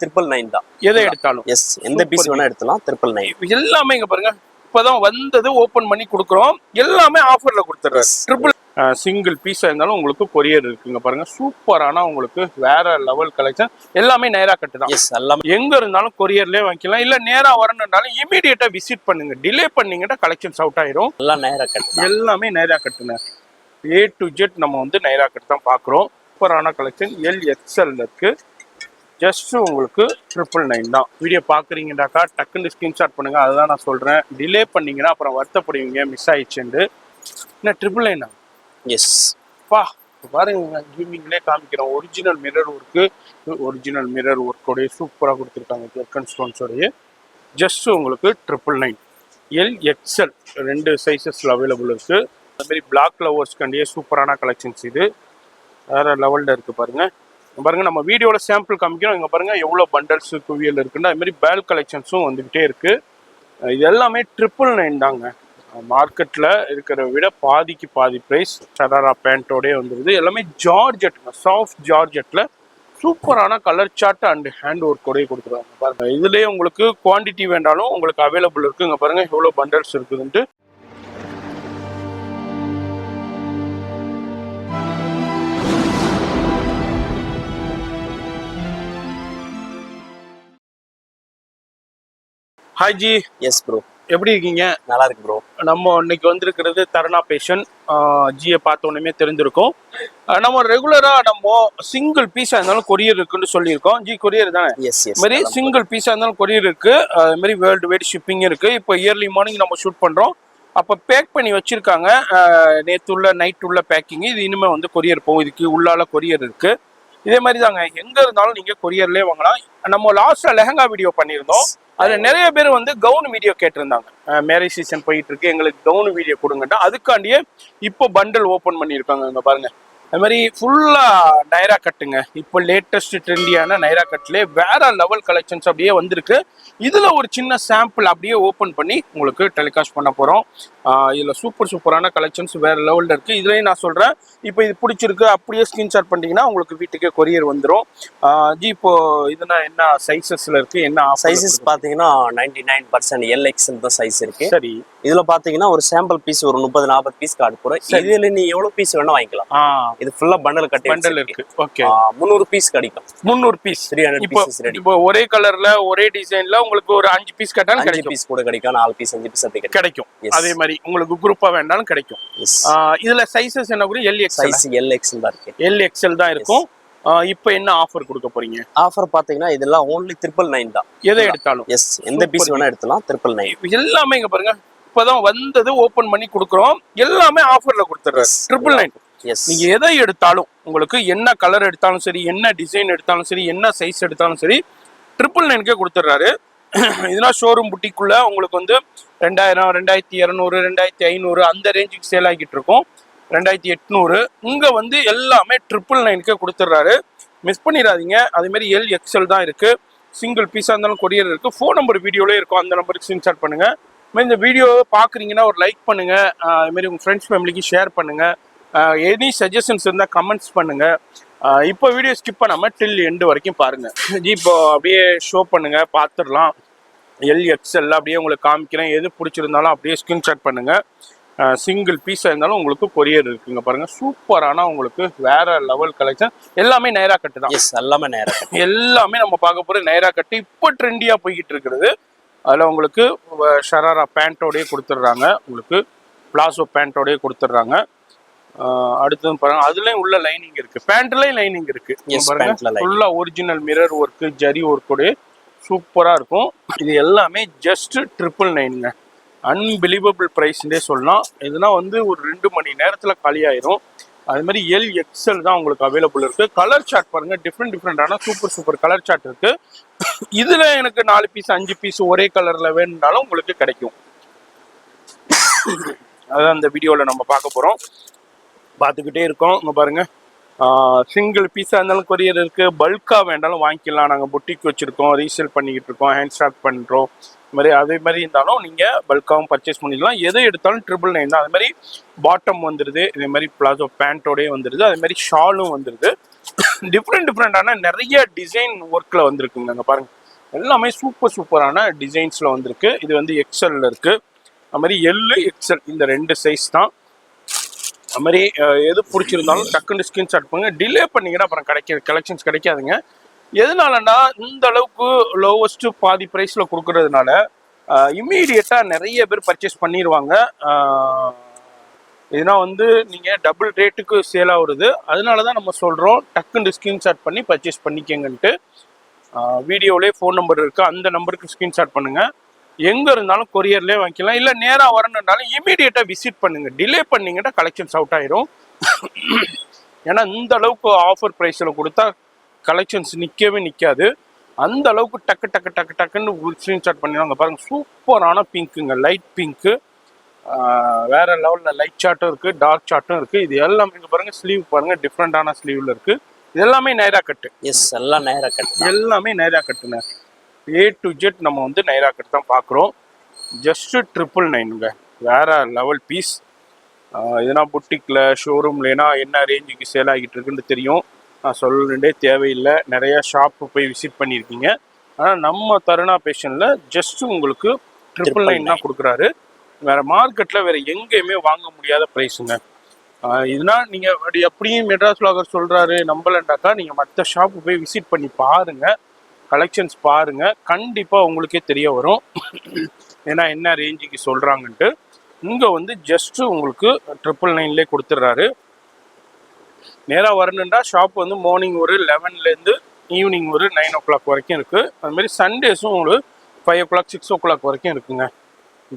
Triple nine தான். எதை எடுத்தாலும். எஸ் எந்த பீஸ் வேணா எடுத்துலாம் ட்ரிபிள் நைன் எல்லாமே இங்க பாருங்க. இப்பதான் வந்தது ஓபன் பண்ணி கொடுக்குறோம். எல்லாமே ஆஃபர்ல கொடுத்துட்றாரு ட்ரிபிள் சிங்கிள் பீஸா இருந்தாலும் உங்களுக்கு கொரியர் இருக்குங்க பாருங்க. சூப்பரான உங்களுக்கு வேற லெவல் கலெக்ஷன் எல்லாமே நேரா கட்டு தான். எஸ் எல்லாமே எங்க இருந்தாலும் கொரியர்லயே வாங்கிக்கலாம். இல்ல நேரா வரணும்னாலும் இமீடியட்டா விசிட் பண்ணுங்க. டிலே பண்ணீங்கன்னா கலெக்ஷன்ஸ் அவுட் ஆயிரும். எல்லாம் நேரா கட்டு. எல்லாமே நைரா கட்டுங்க. ஏ டு ஜெட் நம்ம வந்து நைரா கட்டு தான் பார்க்குறோம் சூப்பரான கலெக்ஷன் எல் எக்ஸ்எல் இருக்கு. ஜஸ்ட் உங்களுக்கு ட்ரிபிள் நைன் தான். வீடியோ பார்க்குறீங்கடாக்கா டக்குன்னு ஸ்கிரீன்ஷாட் பண்ணுங்க. அதுதான் நான் சொல்கிறேன் டிலே பண்ணீங்கன்னா அப்புறம் வருத்தப்படுவீங்க மிஸ் ஆயிடுச்சுண்டு என்ன ட்ரிபிள் நைனா எஸ் பா பாருங்க கேமிங்லேயே காமிக்கிறோம் original mirror work original mirror ஒர்க்கோடைய சூப்பராக கொடுத்துருக்காங்க ஜெர்கன் ஸ்டோன்ஸோடைய ஜஸ்ட் உங்களுக்கு ட்ரிபிள் நைன் எல் எக்ஸ்எல் ரெண்டு சைஸஸில் அவைலபிள் இருக்கு. அது மாதிரி பிளாக் லவர்ஸ் கண்டியே சூப்பரான கலெக்ஷன்ஸ் இது. வேற லெவலில் இருக்கு பாருங்க. பாருங்கள் பாருங்க நம்ம வீடியோவில் சாம்பிள் காமிக்கிறோம். இங்கே பாருங்க எவ்வளோ பண்டல்ஸ் குவியல் இருக்குன்னா. அது மாதிரி பேல் கலெக்ஷன்ஸும் வந்துக்கிட்டே இருக்கு. இது எல்லாமே ட்ரிபிள் நைன் தாங்க. மார்க்கெட்டில் இருக்கிற விட பாதிக்கு பாதி ப்ரைஸ் சராரா பேண்ட்டோடே வந்துருது. எல்லாமே ஜார்ஜெட்டுங்க சாஃப்ட் ஜார்ஜெட்டில் சூப்பரான கலர் சார்ட் அண்ட் ஹேண்ட் ஒர்க்கோடய கொடுத்துருவாங்க பாருங்க இதுலேயே உங்களுக்கு குவான்டிட்டி வேண்டாலும் உங்களுக்கு அவைலபிள் இருக்கு. இங்கே பாருங்க எவ்வளோ பண்டல்ஸ் இருக்குதுன்ட்டு. ஹாய் ஜி எஸ் ப்ரோ எப்படி இருக்கீங்க? நல்லா இருக்கு ப்ரோ நம்ம இன்னைக்கு வந்திருக்கிறது தருணா பேஷன் ஜியை பார்த்த உடனே தெரிஞ்சிருக்கும் நம்ம ரெகுலரா நம்ம சிங்கிள் பீஸா இருந்தாலும் கொரியர் இருக்குன்னு சொல்லியிருக்கோம். ஜி கொரியர் தானே? எஸ் எஸ் மாதிரி சிங்கிள் பீஸா இருந்தாலும் கொரியர் இருக்கு. அஹ் இது மாதிரி வேர்ல்டு வைட் ஷிப்பிங் இருக்கு. இப்போ இயர்லி மார்னிங் நம்ம ஷூட் பண்றோம். அப்போ பேக் பண்ணி வச்சிருக்காங்க. நேத்து உள்ள நைட் உள்ள பேக்கிங் இது இனிமே வந்து கொரியர் போகும். இதுக்கு உள்ளால கொரியர் இருக்கு. இதே மாதிரி தாங்க எங்க இருந்தாலும் நீங்க கொரியர்லயே வாங்கலாம். நம்ம லாஸ்ட்ல லெஹங்கா வீடியோ பண்ணியிருந்தோம். அதுல நிறைய பேர் வந்து கவுன் வீடியோ கேட்டிருந்தாங்க. மேரேஜ் சீசன் போயிட்டு இருக்கு எங்களுக்கு கவுன் வீடியோ கொடுங்கட்டா அதுக்காண்டியே இப்போ பண்டல் ஓபன் பண்ணியிருக்காங்க. இங்க பாருங்க. அது மாதிரி ஃபுல்லா நைரா கட்டுங்க இப்போ லேட்டஸ்ட் ட்ரெண்டியான நைரா கட்லேயே வேற லெவல் கலெக்ஷன்ஸ் அப்படியே வந்திருக்கு. இதுல ஒரு சின்ன சாம்பிள் அப்படியே ஓபன் பண்ணி உங்களுக்கு டெலிகாஸ்ட் பண்ண போறோம். இதுல சூப்பர் சூப்பரான கலெக்ஷன்ஸ் வேற லெவல்ல இருக்கு. இதுலயும் நான் சொல்றேன். இப்போ இது பிடிச்சிருக்கு அப்படியே ஸ்கிரீன்ஷாட் பண்ணிட்டீங்கன்னா உங்களுக்கு வீட்டுக்கே கொரியர் வந்துடும் ஜி இப்போ இதுனா என்ன சைசஸ்ல இருக்கு? என்ன சைஸஸ் இருக்கு? பாத்தீங்கன்னா ninety nine percent L XL தான் சைஸ் இருக்கு. சரி. இதுல பாத்தீங்கன்னா ஒரு சாம்பிள் பீஸ் ஒரு முப்பது நாற்பது பீஸ் கார்டு சரி. இதுல நீ எவ்வளவு பீஸ் வேணா வாங்கிக்கலாம். இது ஃபுல்லா பண்டல் கட்டி பண்டல் இருக்கு. ஓகே முந்நூறு பீஸ் கிடைக்கும். முந்நூறு பீஸ் த்ரீ ஹண்ட்ரட் ரெடி இப்போ ஒரே கலர்ல ஒரே டிசைன்ல உங்களுக்கு ஒரு அஞ்சு பீஸ் கேட்டாலும் அஞ்சு பீஸ் கூட கிடைக்கும். நாலு பீஸ் அஞ்சு பீஸ் அப்படி கிடைக்கும். அதே மாதிரி உங்களுக்கு குரூப்பா வேண்டாலும் கிடைக்கும். இதுல சைசஸ் என்ன கூட L XL size L XL தான் இருக்கு. எல் எக்ஸ்எல் தான் இருக்கும். இப்போ என்ன ஆஃபர் கொடுக்க போறீங்க? ஆஃபர் பாத்தீங்கன்னா இதெல்லாம் ஓன்லி ட்ரிபிள் நைன் தான். எதை எடுத்தாலும். எஸ் எந்த பீஸ் வேணா எடுத்துலாம் ட்ரிபிள் நைன் எல்லாமே இங்க பாருங்க. இப்பதான் வந்தது ஓபன் பண்ணி கொடுக்குறோம். எல்லாமே ஆஃபர்ல கொடுத்துட்றாரு Yes. ட்ரிபிள் நைன் நீங்க எதை எடுத்தாலும் உங்களுக்கு என்ன கலர் எடுத்தாலும் சரி என்ன டிசைன் எடுத்தாலும் சரி என்ன சைஸ் எடுத்தாலும் சரி ட்ரிபிள் நைனுக்கே கொடுத்துட்றாரு. இதெல்லாம் ஷோரூம் புட்டிக்குள்ள உங்களுக்கு வந்து ரெண்டாயிரம் ரெண்டாயிரத்தி இரநூறு ரெண்டாயிரத்தி ஐநூறு அந்த ரேஞ்சுக்கு சேல் ஆகிட்டு இருக்கும். ரெண்டாயிரத்தி எட்நூறு. இங்கே வந்து எல்லாமே ட்ரிபிள் நைனுக்கே கொடுத்துட்றாரு. மிஸ் பண்ணிடாதீங்க. அதேமாரி எல் எக்ஸ்எல் தான் இருக்குது சிங்கிள் பீஸாக இருந்தாலும் கொரியர் இருக்குது ஃபோன் நம்பர் வீடியோலேயே இருக்கும். அந்த நம்பருக்கு ஸ்க்ரீன்ஷாட் பண்ணுங்கள் இந்த வீடியோவை பார்க்குறீங்கன்னா ஒரு லைக் பண்ணுங்கள் அதுமாரி உங்கள் ஃப்ரெண்ட்ஸ் ஃபேமிலிக்கு ஷேர் பண்ணுங்கள் எனி சஜஷன்ஸ் இருந்தால் கமெண்ட்ஸ் பண்ணுங்கள் இப்போ வீடியோ ஸ்கிப் பண்ணாமல் டில் எண்டு வரைக்கும் பாருங்கள் ஜி இப்போ அப்படியே ஷோ பண்ணுங்கள் பார்த்துடலாம். எல் எக்ஸ்எல் அப்படியே உங்களுக்கு காமிக்கிறேன். எது பிடிச்சிருந்தாலும் அப்படியே ஸ்கிரீன்ஷாட் பண்ணுங்க. சிங்கிள் பீஸாக இருந்தாலும் உங்களுக்கு கொரியர் இருக்குங்க பாருங்க. சூப்பரான உங்களுக்கு வேற லெவல் கலெக்ஷன் எல்லாமே நேரா கட்டு தான். எஸ் எல்லாமே நேரம் எல்லாமே நம்ம பார்க்க போகிற நைரா கட்டு இப்போ ட்ரெண்டியாக போய்கிட்டு இருக்கிறது அதில் உங்களுக்கு ஷராரா பேண்ட்டோடயே கொடுத்துட்றாங்க. உங்களுக்கு பிளாசோ பேண்ட்டோடயே கொடுத்துட்றாங்க. அடுத்தது பாருங்க. அதுலயும் உள்ள லைனிங் இருக்கு. பேண்ட்லயும் லைனிங் இருக்கு. பாருங்க. ஃபுல்லா ஒரிஜினல் மிரர் ஒர்க் ஜரி ஒர்க்கோட சூப்பராக இருக்கும். இது எல்லாமே ஜஸ்ட் ட்ரிபிள் நைனுங்க அன்பிலீவபிள் ப்ரைஸ்ன்றே சொல்லலாம். இதுனா வந்து ஒரு ரெண்டு மணி நேரத்தில் காலி ஆயிரும். அது மாதிரி எல் எக்ஸ்எல் தான் உங்களுக்கு அவைலபிள் இருக்குது கலர் சார்ட் பாருங்கள் டிஃப்ரெண்ட் டிஃப்ரெண்டான சூப்பர் சூப்பர் கலர் சார்ட் இருக்குது இதில் எனக்கு நாலு பீஸ் அஞ்சு பீஸ் ஒரே கலரில் வேணும்னாலும் உங்களுக்கு கிடைக்கும். அதான் அந்த வீடியோவில் நம்ம பார்க்க போகிறோம் பார்த்துக்கிட்டே இருக்கோம். இங்கே பாருங்கள் சிங்கிள் பீஸாக இருந்தாலும் கொரியர் இருக்குது பல்காக வேண்டாலும் வாங்கிக்கலாம். நாங்கள் புட்டிக் வச்சுருக்கோம். ரீசேல் பண்ணிக்கிட்டு இருக்கோம். ஹேண்ட் ஸ்டாக் பண்ணுறோம் இது மாதிரி அதே மாதிரி இருந்தாலும் நீங்கள் பல்காகவும் பர்ச்சேஸ் பண்ணிக்கலாம். எதை எடுத்தாலும் ட்ரிபிள் நைன் தான். அது மாதிரி பாட்டம் வந்துடுது இதே மாதிரி பிளாசோ பேண்ட்டோடய வந்துடுது அதே மாதிரி ஷாலும் வந்துடுது டிஃப்ரெண்ட் டிஃப்ரெண்டான நிறைய டிசைன் ஒர்க்கில் வந்திருக்குங்க அங்கே பாருங்கள் எல்லாமே சூப்பர் சூப்பரான டிசைன்ஸில் வந்திருக்கு. இது வந்து எக்ஸலில் இருக்குது அது மாதிரி எல்லு எக்ஸல் இந்த ரெண்டு சைஸ் தான். அது மாதிரி எது பிடிச்சிருந்தாலும் டக்குன்னு ஸ்கிரீன்ஷாட் பண்ணுங்க டிலே பண்ணீங்கன்னா அப்புறம் கிடைக்க கலெக்ஷன்ஸ் கிடைக்காதுங்க. எதனாலன்னா இந்த அளவுக்கு லோவஸ்ட் பாதி ப்ரைஸில் கொடுக்கறதுனால இம்மீடியட்டாக நிறைய பேர் பர்ச்சேஸ் பண்ணிடுவாங்க இதுனா வந்து நீங்கள் டபுள் ரேட்டுக்கு சேல் ஆகுறது அதனால தான் நம்ம சொல்கிறோம் டக்குன்னு ஸ்கிரீன்ஷாட் பண்ணி பர்ச்சேஸ் பண்ணிக்கங்கன்ட்டு. வீடியோவிலே ஃபோன் நம்பர் இருக்குது அந்த நம்பருக்கு ஸ்கிரீன்ஷாட் பண்ணுங்கள் எங்கே இருந்தாலும் கொரியர்லேயே வாங்கிக்கலாம். இல்லை நேராக வரணுன்னாலும் இமீடியட்டாக விசிட் பண்ணுங்கள் டிலே பண்ணீங்கன்னா கலெக்ஷன்ஸ் அவுட் ஆயிரும். ஏன்னா இந்த அளவுக்கு ஆஃபர் ப்ரைஸில் கொடுத்தா கலெக்ஷன்ஸ் நிற்கவே நிற்காது அந்த அளவுக்கு டக்கு டக்கு டக்கு டக்குன்னு ஸ்க்ரீன்ஷாட் பண்ணிடுவாங்க. பாருங்க சூப்பரான பிங்க்குங்க லைட் பிங்க்கு வேற லெவலில் லைட் சார்ட்டும் இருக்குது டார்க் சார்ட்டும் இருக்குது இது எல்லாமே இங்க பாருங்க ஸ்லீவ் பாருங்க டிஃப்ரெண்டான ஸ்லீவில் இருக்குது இது எல்லாமே நைரா கட்டு எஸ் எல்லாம் நேரா கட் எல்லாமே நைரா கட்டுங்க ஏ டு ஜெட் நம்ம வந்து நைரா கட் தான் பார்க்குறோம். ஜஸ்ட் ட்ரிபிள் நைனுங்க வேற லெவல் பீஸ் எதனா புட்டிக்கில் ஷோரூம்லனா என்ன ரேஞ்சுக்கு சேல் ஆகிட்டு இருக்குன்னு தெரியும். நான் சொல்லணுண்டே தேவையில்லை. நிறையா ஷாப்பு போய் விசிட் பண்ணியிருக்கீங்க. ஆனால் நம்ம தருணா பேஷனில் ஜஸ்ட் உங்களுக்கு ட்ரிபிள் நைன் தான் கொடுக்குறாரு. வேற மார்க்கெட்டில் வேற எங்கேயுமே வாங்க முடியாத ப்ரைஸுங்க இதுனா நீங்கள் அப்படி எப்படியும் மெட்ராஸ் லாகர் சொல்கிறாரு நம்பலண்டாக்கா நீங்கள் மற்ற ஷாப்பு போய் விசிட் பண்ணி பாருங்க. கலெக்ஷன்ஸ் பாருங்க. கண்டிப்பாக உங்களுக்கே தெரிய வரும். ஏன்னா என்ன ரேஞ்சுக்கு சொல்கிறாங்கன்ட்டு இங்கே வந்து ஜஸ்ட்டு உங்களுக்கு ட்ரிபிள் நைன்லேயே கொடுத்துட்றாரு நேராக வரணுன்றா ஷாப் வந்து மார்னிங் ஒரு லெவன்லேருந்து ஈவினிங் ஒரு நைன் ஓ கிளாக் வரைக்கும் இருக்குது அதுமாரி சண்டேஸும் உங்களுக்கு five o'clock six o'clock வரைக்கும் இருக்குங்க.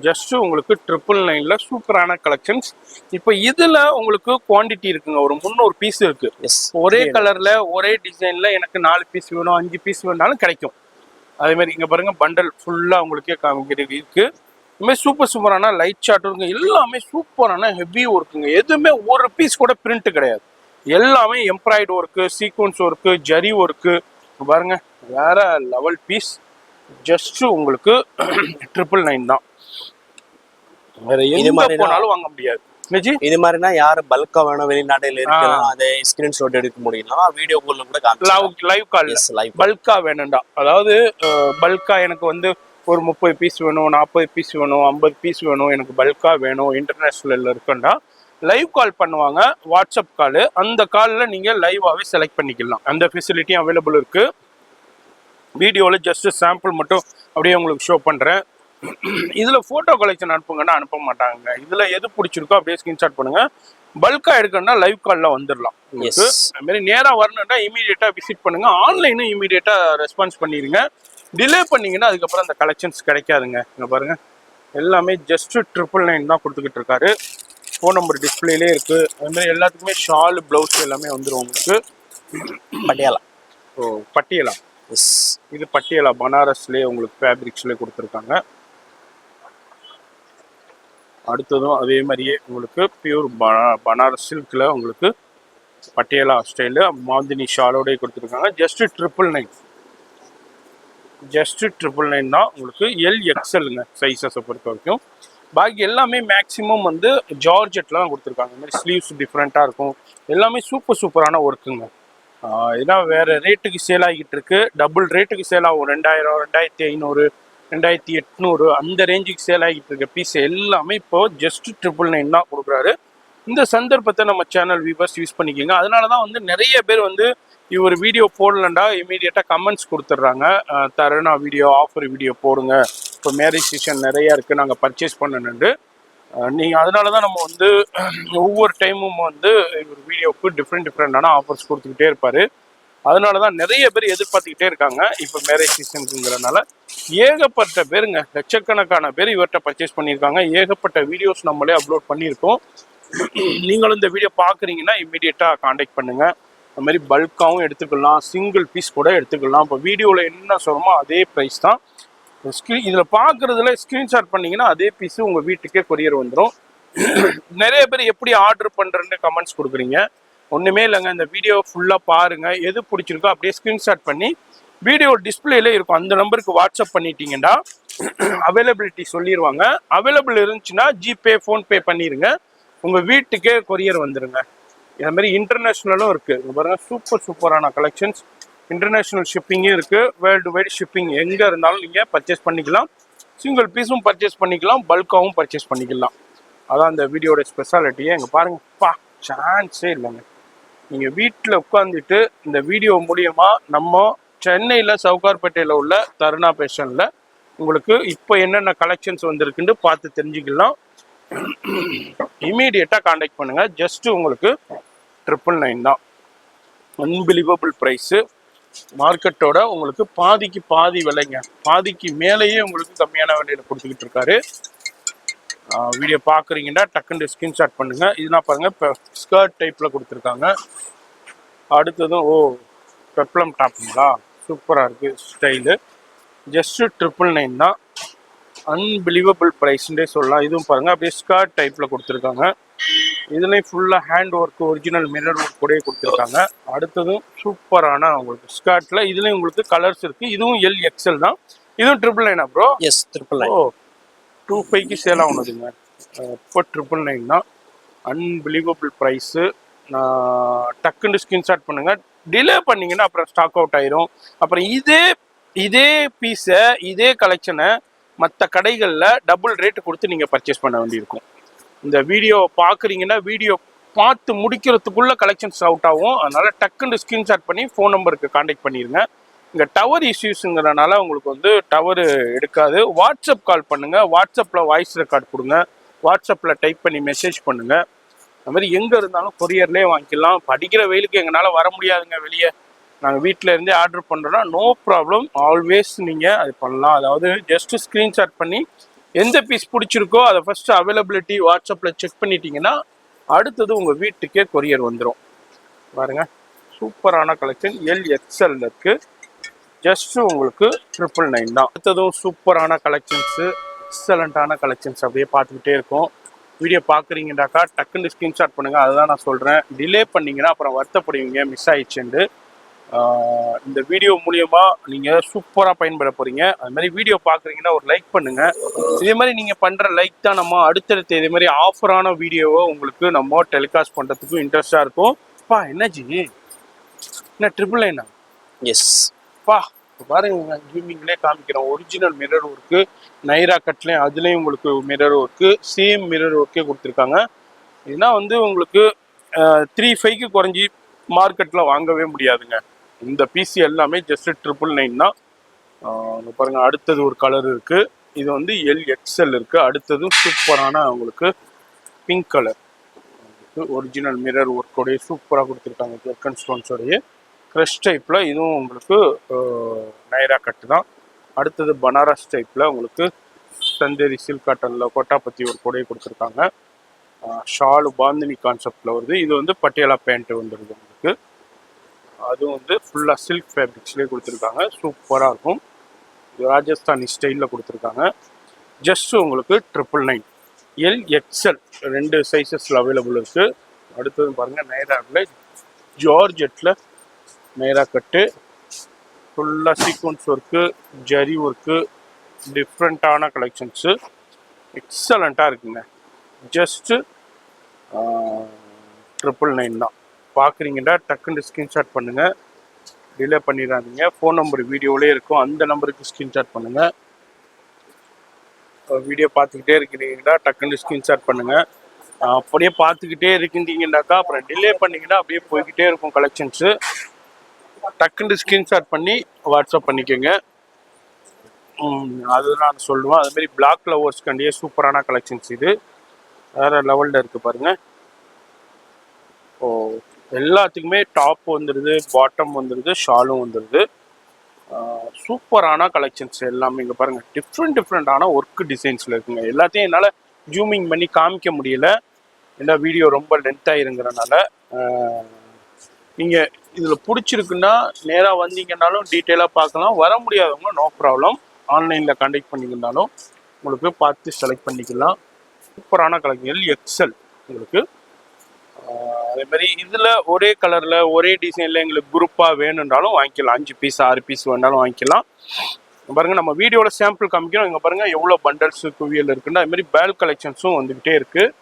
ஜஸ்ட் உங்களுக்கு ட்ரிபிள் நைனில் சூப்பரான கலெக்ஷன்ஸ் இப்போ இதில் உங்களுக்கு குவாண்டிட்டி இருக்குங்க. ஒரு முந்நூறு பீஸ் இருக்குது எஸ் ஒரே கலர்ல ஒரே டிசைன்ல எனக்கு நாலு பீஸ் வேணும் அஞ்சு பீஸ் வேணாலும் கிடைக்கும். அதே மாதிரி இங்க பாருங்க பண்டல் ஃபுல்லா உங்களுக்கே காமிக்கிறது இருக்கு. இந்த மாதிரி சூப்பர் சூப்பரான லைட் சார்ட் இருக்குங்க எல்லாமே சூப்பரான ஹெவி ஒர்க்குங்க எதுவுமே ஒரு பீஸ் கூட பிரிண்ட் கிடையாது. எல்லாமே embroidery work sequence work zari work பாருங்க வேற லெவல் பீஸ் ஜஸ்ட் உங்களுக்கு ட்ரிபிள் நைன் தான். வேற எங்க மாதிரினா- போனாலும் வாங்க முடியாது. இது மாதிரினா யாரு பல்கா வேணும் வெளிநாட்டுல இருக்கலாம். அதை ஸ்கிரீன்ஷாட் எடுக்க முடியும்னா வீடியோ கால்ல கூட காமிக்கலாம் லைவ் கால் லைவ் பல்கா வேணும்டா. அதாவது பல்கா எனக்கு வந்து ஒரு முப்பது பீஸ் வேணும் நாற்பது பீஸ் வேணும் ஐம்பது பீஸ் வேணும் எனக்கு பல்கா வேணும் இன்டர்நேஷ்னலில் இருக்குண்டா லைவ் கால் பண்ணுவாங்க. வாட்ஸ்அப் கால் அந்த காலில் நீங்கள் லைவாகவே செலக்ட் பண்ணிக்கலாம். அந்த ஃபெசிலிட்டியும் அவைலபிள் இருக்குது வீடியோவில் ஜஸ்ட் சாம்பிள் மட்டும் அப்படியே உங்களுக்கு ஷோ பண்ணுறேன் இதில் ஃபோட்டோ கலெக்ஷன் அனுப்புங்கன்னா அனுப்ப மாட்டாங்க. இதில் எது பிடிச்சிருக்கோ அப்படியே ஸ்க்ரீன்ஷாட் பண்ணுங்கள் பல்காக எடுக்கணும்னா லைவ் காலில் வந்துடலாம் உங்களுக்கு எஸ் அது மாதிரி நேரா வரணும்னா இமீடியட்டா விசிட் பண்ணுங்க. ஆன்லைனும் இமீடியட்டா ரெஸ்பான்ஸ் பண்ணிடுங்க டிலே பண்ணீங்கன்னா அதுக்கப்புறம் அந்த கலெக்ஷன்ஸ் கிடைக்காதுங்க. இங்க பாருங்க. எல்லாமே ஜஸ்ட் ட்ரிபிள் நைன் தான் கொடுத்துக்கிட்டு இருக்காரு. ஃபோன் நம்பர் டிஸ்பிளேலே இருக்கு. அது மாதிரி எல்லாத்துக்குமே ஷால் பிளவுஸ் எல்லாமே வந்துடும் உங்களுக்கு. பட்டியாலா? ஸோ பட்டியலா? எஸ் இது பட்டியலா? பனாரஸ்லேயே உங்களுக்கு ஃபேப்ரிக்ஸ்லேயே கொடுத்துருக்காங்க. அடுத்ததும் அதே மாதிரியே உங்களுக்கு பியூர் பனாரஸ் சில்கில் உங்களுக்கு பட்டியலா ஸ்டைலு மாந்தினி ஷாலோடய கொடுத்துருக்காங்க. Just triple nine just triple nine தான் உங்களுக்கு எல் எக்ஸலுங்க சைஸஸை பொறுத்த வரைக்கும். பாக்கி எல்லாமே மேக்ஸிமம் வந்து ஜார்ஜெட்டில் தான் கொடுத்துருக்காங்க. இந்த மாதிரி ஸ்லீவ்ஸ் டிஃப்ரெண்ட்டாக இருக்கும். எல்லாமே சூப்பர் சூப்பரான ஒர்க்குங்க இதான் வேறு ரேட்டுக்கு சேல் ஆகிட்டு இருக்கு. டபுள் ரேட்டுக்கு சேல் ஆகும். ரெண்டாயிரம் ரெண்டாயிரத்தி ஐநூறு. ரெண்டாயிரத்தி எட்நூறு அந்த ரேஞ்சுக்கு சேல் ஆகிட்டு இருக்க பீஸ் எல்லாமே இப்போ ஜஸ்ட் ட்ரிபிள் நைன் தான் கொடுக்குறாரு. இந்த சந்தர்ப்பத்தை நம்ம சேனல் வியூவர்ஸ் யூஸ் பண்ணிக்கோங்க. அதனால தான் வந்து நிறைய பேர் வந்து இவர் வீடியோ போடலண்டா இமீடியட்டாக கமெண்ட்ஸ் கொடுத்துட்றாங்க. தருணா வீடியோ ஆஃபர் வீடியோ போடுங்க. இப்போ மேரேஜ் சீசன் நிறையா இருக்குது நாங்கள் பர்ச்சேஸ் பண்ணணுண்டு நீங்கள் அதனால தான் நம்ம வந்து ஒவ்வொரு டைமும் வந்து இவர் வீடியோவுக்கு டிஃப்ரெண்ட் டிஃப்ரெண்டான ஆஃபர்ஸ் கொடுத்துக்கிட்டே இருப்பார். அதனால தான் நிறைய பேர் எதிர்பார்த்துக்கிட்டே இருக்காங்க. இப்போ மேரேஜ் சீசனுங்கிறனால ஏகப்பட்ட பேருங்க லட்சக்கணக்கான பேர் இவர்கிட்ட பர்ச்சேஸ் பண்ணியிருக்காங்க. ஏகப்பட்ட வீடியோஸ் நம்மளே அப்லோட் பண்ணியிருக்கோம். நீங்களும் இந்த வீடியோ பார்க்குறீங்கன்னா இம்மிடியட்டாக காண்டாக்ட் பண்ணுங்கள் அது மாதிரி பல்காகவும் எடுத்துக்கலாம் சிங்கிள் பீஸ் கூட எடுத்துக்கலாம். இப்போ வீடியோவில் என்ன சொல்கிறோமோ அதே ப்ரைஸ் தான். ஸ்க்ரீன் இதில் பார்க்குறதுல ஸ்க்ரீன்ஷாட் பண்ணீங்கன்னா அதே பீஸு உங்கள் வீட்டுக்கே கொரியர் வந்துடும் நிறைய பேர் எப்படி ஆர்டர் பண்ணுறேன்னு கமெண்ட்ஸ் கொடுக்குறீங்க. ஒன்றுமே இல்லைங்க இந்த வீடியோ ஃபுல்லாக பாருங்கள் எது பிடிச்சிருக்கோ அப்படியே ஸ்க்ரீன்ஷாட் பண்ணி வீடியோ டிஸ்பிளேல இருக்கும். அந்த நம்பருக்கு வாட்ஸ்அப் பண்ணிட்டீங்கன்னா அவைலபிலிட்டி சொல்லிடுவாங்க அவைலபிள் இருந்துச்சுன்னா ஜிபே ஃபோன்பே பண்ணிடுங்க உங்கள் வீட்டுக்கே கொரியர் வந்துடுங்க இதே மாதிரி இன்டர்நேஷ்னலும் இருக்குது பாருங்கள் சூப்பர் சூப்பரான கலெக்ஷன்ஸ் இன்டர்நேஷ்னல் ஷிப்பிங்கும் இருக்குது வேர்ல்டு வைட் ஷிப்பிங் எங்கே இருந்தாலும் நீங்கள் பர்ச்சேஸ் பண்ணிக்கலாம். சிங்கிள் பீஸும் பர்ச்சேஸ் பண்ணிக்கலாம். பல்காகவும் பர்ச்சேஸ் பண்ணிக்கலாம். அதான் அந்த வீடியோட ஸ்பெஷாலிட்டியே எங்கே பாருங்கப்பா பா சான்ஸே இல்லைங்க. நீங்கள் வீட்டில் உட்காந்துட்டு இந்த வீடியோ மூலியமாக நம்ம சென்னையில் சவுகார்பேட்டையில் உள்ள தருணா பேஷனில் உங்களுக்கு இப்போ என்னென்ன கலெக்ஷன்ஸ் வந்திருக்குன்னு பார்த்து தெரிஞ்சுக்கலாம். இமீடியட்டாக காண்டாக்ட் பண்ணுங்கள் ஜஸ்ட்டு உங்களுக்கு ட்ரிபிள் நைன் தான். அன்பிலீவபிள் ப்ரைஸு மார்க்கெட்டோட உங்களுக்கு பாதிக்கு பாதி விலைங்க. பாதிக்கு மேலேயே உங்களுக்கு கம்மியான விலையில் கொடுத்துக்கிட்டு இருக்காரு. வீடியோ பார்க்குறீங்கன்னா டக்குன்னு ஸ்கிரீன்ஷாட் பண்ணுங்கள் இதுனா பாருங்கள் இப்போ ஸ்கர்ட் டைப்பில் கொடுத்துருக்காங்க. அடுத்ததும் ஓ பெப்ளம் டாப்புங்களா சூப்பராக இருக்குது ஸ்டைலு. ஜஸ்ட்டு ட்ரிபிள் நைன் தான். அன்பிலீவபிள் ப்ரைஸ்ன்றே சொல்லலாம். இதுவும் பாருங்க அப்படியே ஸ்கர்ட் டைப்பில் கொடுத்துருக்காங்க. இதுலேயும் ஃபுல்லாக hand work original mirror work கூடயே கொடுத்துருக்காங்க. அடுத்ததும் சூப்பரான உங்களுக்கு ஸ்கர்ட்டில் இதுலேயும் உங்களுக்கு கலர்ஸ் இருக்குது இதுவும் எல் எக்ஸல் தான். இதுவும் ட்ரிபிள் நைனா bro yes triple nine o two ஃபைவ்க்கு சேல் ஆகுனதுங்க இப்போ ட்ரிபிள் நைன் தான். அன்பிலீவபிள் ப்ரைஸு நான் டக்குன்னு ஸ்கிரீன்ஷாட் பண்ணுங்க. டிலே பண்ணீங்கன்னா அப்புறம் ஸ்டாக் அவுட் ஆயிரும். அப்புறம் இதே இதே பீஸை இதே கலெக்ஷனை மற்ற கடைகளில் டபுள் ரேட்டு கொடுத்து நீங்கள் பர்ச்சேஸ் பண்ண வேண்டியிருக்கும். இந்த வீடியோ பார்க்குறீங்கன்னா வீடியோ பார்த்து முடிக்கிறதுக்குள்ள கலெக்ஷன்ஸ் அவுட் ஆகும். அதனால் டக்குன்னு ஸ்கிரீன்ஷாட் பண்ணி ஃபோன் நம்பருக்கு காண்டாக்ட் பண்ணிடுங்க இங்கே டவர் இஷ்யூஸுங்கிறனால உங்களுக்கு வந்து டவர் எடுக்காது. வாட்ஸ்அப் கால் பண்ணுங்கள் வாட்ஸ்அப்பில் வாய்ஸ் ரெக்கார்ட் கொடுங்க. வாட்ஸ்அப்பில் டைப் பண்ணி மெசேஜ் பண்ணுங்கள் அது மாதிரி எங்கே இருந்தாலும் கொரியர்லேயே வாங்கிக்கலாம். படிக்கிற வெயிலுக்கு எங்களால் வர முடியாதுங்க வெளியே. நாங்கள் வீட்டில் இருந்தே ஆர்டர் பண்ணுறோன்னா நோ ப்ராப்ளம் ஆல்வேஸ் நீங்கள் அது பண்ணலாம். அதாவது ஜஸ்ட் ஸ்க்ரீன்ஷாட் பண்ணி எந்த பீஸ் பிடிச்சிருக்கோ அதை ஃபர்ஸ்ட் அவைலபிலிட்டி வாட்ஸ்அப்பில் செக் பண்ணிட்டீங்கன்னா அடுத்தது உங்கள் வீட்டுக்கே கொரியர் வந்துடும் பாருங்க. சூப்பரான கலெக்ஷன் எல் எக்ஸ்எல் இருக்கு. ஜஸ்ட் உங்களுக்கு ட்ரிபிள் நைன் தான். அடுத்ததும் சூப்பரான கலெக்ஷன்ஸு எக்ஸலண்ட்டான கலெக்ஷன்ஸ் அப்படியே பார்த்துக்கிட்டே இருக்கும். வீடியோ பார்க்குறீங்கடாக்கா டக்குன்னு ஸ்க்ரீன்ஷாட் பண்ணுங்கள் அதுதான் நான் சொல்கிறேன் டிலே பண்ணீங்கன்னா அப்புறம் வருத்தப்படுவீங்க மிஸ் ஆயிடுச்சுண்டு இந்த வீடியோ மூலியமா நீங்க சூப்பரா பயன்பட போறீங்க. அது மாதிரி வீடியோ பாக்குறீங்கன்னா ஒரு லைக் பண்ணுங்க. இதே மாதிரி நீங்க பண்ற லைக் தான் நம்ம அடுத்தடுத்து இதே மாதிரி ஆஃபரான வீடியோவை உங்களுக்கு நம்ம டெலிகாஸ்ட் பண்றதுக்கும் இன்ட்ரெஸ்டா இருக்கும். பா என்னாச்சு என்ன ட்ரிபிள் லைனா எஸ் பா பாருங்க ஜூமிங்லேயே காமிக்கிறோம் ஒரிஜினல் மிரர் ஒர்க்கு நைரா கட்லேயும் அதுலேயும் உங்களுக்கு மிரர் ஒர்க்கு சேம் மிரர் ஒர்க்கே கொடுத்துருக்காங்க. இதுனா வந்து உங்களுக்கு த்ரீ ஃபைவ்க்கு குறைஞ்சி மார்க்கெட்டில் வாங்கவே முடியாதுங்க. இந்த பிசி எல்லாமே ஜஸ்ட் ட்ரிபிள் நைன் தான். பாருங்கள் அடுத்தது ஒரு கலர் இருக்குது இது வந்து எல் எக்ஸ்எல் இருக்குது அடுத்ததும் சூப்பரான உங்களுக்கு பிங்க் கலர் ஒரிஜினல் மிரர் ஒர்க்கோடைய சூப்பராக கொடுத்துருக்காங்க ஜெர்கன் ஸ்டோன்ஸோடைய க்ரஷ் டைப்பில் இதுவும் உங்களுக்கு நைரா கட்டு தான். அடுத்தது பனாரஸ் டைப்பில் உங்களுக்கு சந்தேரி சில்க் காட்டனில் கொட்டாப்பத்தி ஒரு கொடையை கொடுத்துருக்காங்க. ஷாலு பாந்தினி கான்செப்டில் வருது. இது வந்து பட்டியாலா பேண்ட்டு வந்துடுது உங்களுக்கு. அதுவும் வந்து ஃபுல்லாக சில்க் ஃபேப்ரிக்ஸ்லேயே கொடுத்துருக்காங்க. சூப்பராக இருக்கும். இது ராஜஸ்தானி ஸ்டைலில் கொடுத்துருக்காங்க. ஜஸ்ட் உங்களுக்கு ட்ரிபிள் நைன் எல் எக்ஸ்எல் ரெண்டு சைஸஸில் அவைலபிள் இருக்குது அடுத்தது பாருங்கள் நைராவில் ஜார்ஜெட்டில் நைரா கட்டு. ஃபுல்லாக சீக்வன்ஸ் ஒர்க்கு ஜரி ஒர்க்கு டிஃப்ரெண்ட்டான கலெக்ஷன்ஸு எக்ஸலண்ட்டாக இருக்குங்க. ஜஸ்ட்டு ட்ரிபிள் நைன் தான். பார்க்குறீங்கன்னா டக்குன்னு ஸ்க்ரீன்ஷாட் பண்ணுங்கள் டிலே பண்ணிடாதீங்க. ஃபோன் நம்பர் வீடியோவிலே இருக்கும். அந்த நம்பருக்கு ஸ்க்ரீன்ஷாட் பண்ணுங்கள் வீடியோ பார்த்துக்கிட்டே இருக்கிறீங்கன்னா டக்குன்னு ஸ்க்ரீன்ஷாட் பண்ணுங்கள் அப்படியே பார்த்துக்கிட்டே இருக்கின்றீங்கன்னாக்கா அப்புறம் டிலே பண்ணிங்கன்னா அப்படியே போய்கிட்டே இருக்கும் கலெக்ஷன்ஸு டக்குன்னு ஸ்க்ரீன்ஷாட் பண்ணி வாட்ஸ்அப் பண்ணிக்கோங்க. அதுதான் அது நான் சொல்லுவேன். அதுமாரி மாதிரி பிளாக் லவர்ஸ்க்காண்டியே சூப்பரான கலெக்ஷன்ஸ் இது. வேறு லெவலில் இருக்குது பாருங்க. ஓ எல்லாத்துக்குமே டாப் வந்துடுது பாட்டம் வந்துடுது ஷாலும் வந்துடுது சூப்பரான கலெக்ஷன்ஸ் எல்லாமே இங்கே பாருங்கள் டிஃப்ரெண்ட் டிஃப்ரெண்ட்டான ஒர்க் டிசைன்ஸில் இருக்குங்க. எல்லாத்தையும் என்னால் ஜூமிங் பண்ணி காமிக்க முடியல. ஏன்னா வீடியோ ரொம்ப லென்த்தாக இருங்கிறனால நீங்கள் இதில் பிடிச்சிருக்குன்னா நேராக வந்தீங்கன்னாலும் டீட்டெயிலாக பார்க்கலாம். வர முடியாதவங்க நோ ப்ராப்ளம் ஆன்லைனில் கான்டாக்ட் பண்ணியிருந்தாலும் உங்களுக்கு பார்த்து செலக்ட் பண்ணிக்கலாம். சூப்பரான கலெக்ஷன் எக்ஸல் உங்களுக்கு. அதேமாதிரி இதில் ஒரே கலரில் ஒரே டிசைனில் எங்களுக்கு குரூப்பாக வேணுன்றாலும் வாங்கிக்கலாம். அஞ்சு பீஸ் ஆறு பீஸ் வேணாலும் வாங்கிக்கலாம். பாருங்கள் நம்ம வீடியோவில் சாம்பிள் காமிக்கணும் இங்கே பாருங்கள் எவ்வளோ பண்டல்ஸ் குவியல் இருக்குன்னா. அதுமாதிரி பேல் கலெக்ஷன்ஸும் வந்துக்கிட்டே இருக்குது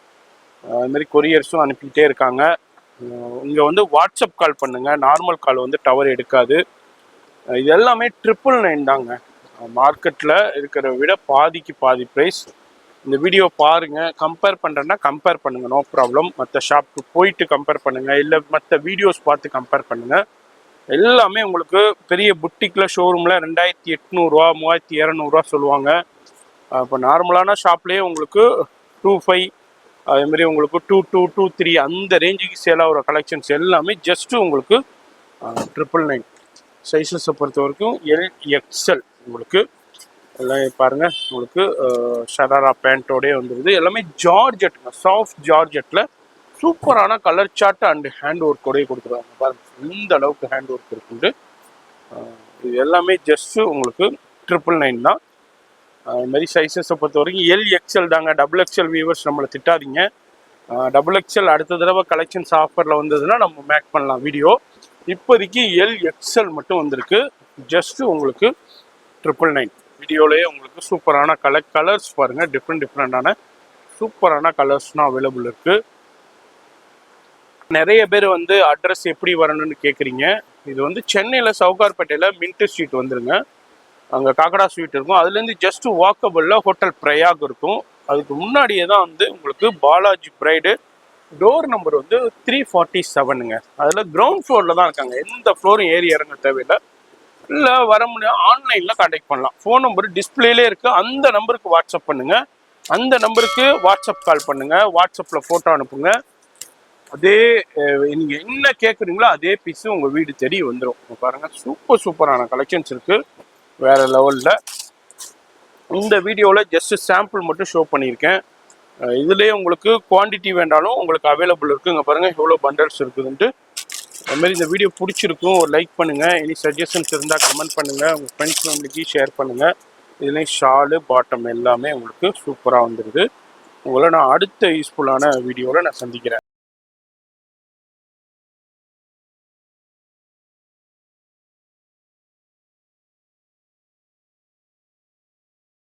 அதுமாதிரி கொரியர்ஸும் அனுப்பிக்கிட்டே இருக்காங்க. இங்கே வந்து வாட்ஸ்அப் கால் பண்ணுங்க. நார்மல் கால் வந்து டவர் எடுக்காது. இது எல்லாமே ட்ரிபிள் நைன் தாங்க. மார்க்கெட்டில் இருக்கிற விட பாதிக்கு பாதி ப்ரைஸ் இந்த வீடியோ பாருங்க. கம்பேர் பண்ணுறேன்னா கம்பேர் பண்ணுங்க. நோ ப்ராப்ளம் மற்ற ஷாப்க்கு போயிட்டு கம்பேர் பண்ணுங்க. இல்லை மற்ற வீடியோஸ் பார்த்து கம்பேர் பண்ணுங்க. எல்லாமே உங்களுக்கு பெரிய புட்டிக்கில் ஷோரூமில் ரெண்டாயிரத்தி எட்நூறுரூவா மூவாயிரத்தி இரநூறுவா சொல்லுவாங்க. இப்போ நார்மலான ஷாப்லேயே உங்களுக்கு டூ ஃபைவ் அதேமாரி உங்களுக்கு டூ டூ டூ த்ரீ அந்த ரேஞ்சுக்கு சேல் ஆகிற கலெக்ஷன்ஸ் எல்லாமே ஜஸ்ட்டு உங்களுக்கு ட்ரிபிள் நைன் சைஸஸை பொறுத்த வரைக்கும் எல் எக்ஸ்எல் உங்களுக்கு எல்லாம் பாருங்கள் உங்களுக்கு ஷராரா பேண்ட்டோடய வந்துடுது எல்லாமே ஜார்ஜெட்டுங்க சாஃப்ட் ஜார்ஜெட்டில் சூப்பரான கலர் சார்ட் அண்ட் ஹேண்ட் ஒர்க்கோடய கொடுத்துருவாங்க பாருங்கள் இந்த அளவுக்கு ஹேண்ட் ஒர்க் இருக்குது இது எல்லாமே ஜஸ்ட்டு உங்களுக்கு ட்ரிபிள் நைன் தான். அது மாதிரி சைஸஸை பொறுத்த வரைக்கும் எல் எக்ஸ்எல் தாங்க. டபுள் எக்ஸ்எல் வியூவர்ஸ் நம்மளை திட்டாதீங்க. டபுள் எக்ஸ்எல் அடுத்த தடவை கலெக்ஷன்ஸ் ஆஃபரில் வந்ததுன்னா நம்ம மேக் பண்ணலாம் வீடியோ இப்போதைக்கு எல் எக்ஸ்எல் மட்டும் வந்திருக்கு. ஜஸ்ட்டு உங்களுக்கு ட்ரிபிள் நைன் வீடியோலேயே உங்களுக்கு சூப்பரான கலர் கலர்ஸ் பாருங்கள் டிஃப்ரெண்ட் டிஃப்ரெண்டான சூப்பரான கலர்ஸ்னால் அவைலபிள் இருக்குது நிறைய பேர் வந்து அட்ரஸ் எப்படி வரணும்னு கேட்குறீங்க இது வந்து சென்னையில் சவுகார்பேட்டையில் மின்ட் ஸ்ட்ரீட் வந்துருங்க. அங்கே காக்கடா ஸ்வீட் இருக்கும். அதுலேருந்து ஜஸ்ட் வாக்கபிளில் ஹோட்டல் பிரயாக் இருக்கும். அதுக்கு முன்னாடியே தான் வந்து உங்களுக்கு பாலாஜி பிரைடு டோர் நம்பர் வந்து த்ரீ ஃபார்ட்டி செவனுங்க அதில் கிரவுண்ட் ஃப்ளோரில் தான் இருக்காங்க. எந்த ஃப்ளோரும் ஏறி இறங்க தேவையில்லை. இல்லை வர முடியும் ஆன்லைனில் கான்டாக்ட் பண்ணலாம். ஃபோன் நம்பர் டிஸ்பிளேலே இருக்குது அந்த நம்பருக்கு வாட்ஸ்அப் பண்ணுங்கள் அந்த நம்பருக்கு வாட்ஸ்அப் கால் பண்ணுங்கள் வாட்ஸ்அப்பில் ஃபோட்டோ அனுப்புங்க. அதே நீங்கள் என்ன கேட்குறீங்களோ அதே பீஸு உங்கள் வீடு தேடி வந்துடும் பாருங்கள் சூப்பர் சூப்பரான கலெக்ஷன்ஸ் இருக்குது வேறு லெவலில். இந்த வீடியோவில் ஜஸ்ட்டு சாம்பிள் மட்டும் ஷோ பண்ணியிருக்கேன். இதுலேயே உங்களுக்கு குவாண்டிட்டி வேண்டாலும் உங்களுக்கு அவைலபிள் இருக்குது இங்கே பாருங்கள் எவ்வளோ பண்டல்ஸ் இருக்குதுன்ட்டு அதுமாரி இந்த வீடியோ பிடிச்சிருக்கும் ஒரு லைக் பண்ணுங்கள் எனி சஜஷன்ஸ் இருந்தால் கமெண்ட் பண்ணுங்கள் உங்கள் ஃப்ரெண்ட்ஸ் ஃபேமிலிக்கு ஷேர் பண்ணுங்கள் இதுலேயும் ஷாலு பாட்டம் எல்லாமே உங்களுக்கு சூப்பராக வந்துடுது உங்களை நான் அடுத்த யூஸ்ஃபுல்லான வீடியோவில் நான் சந்திக்கிறேன்.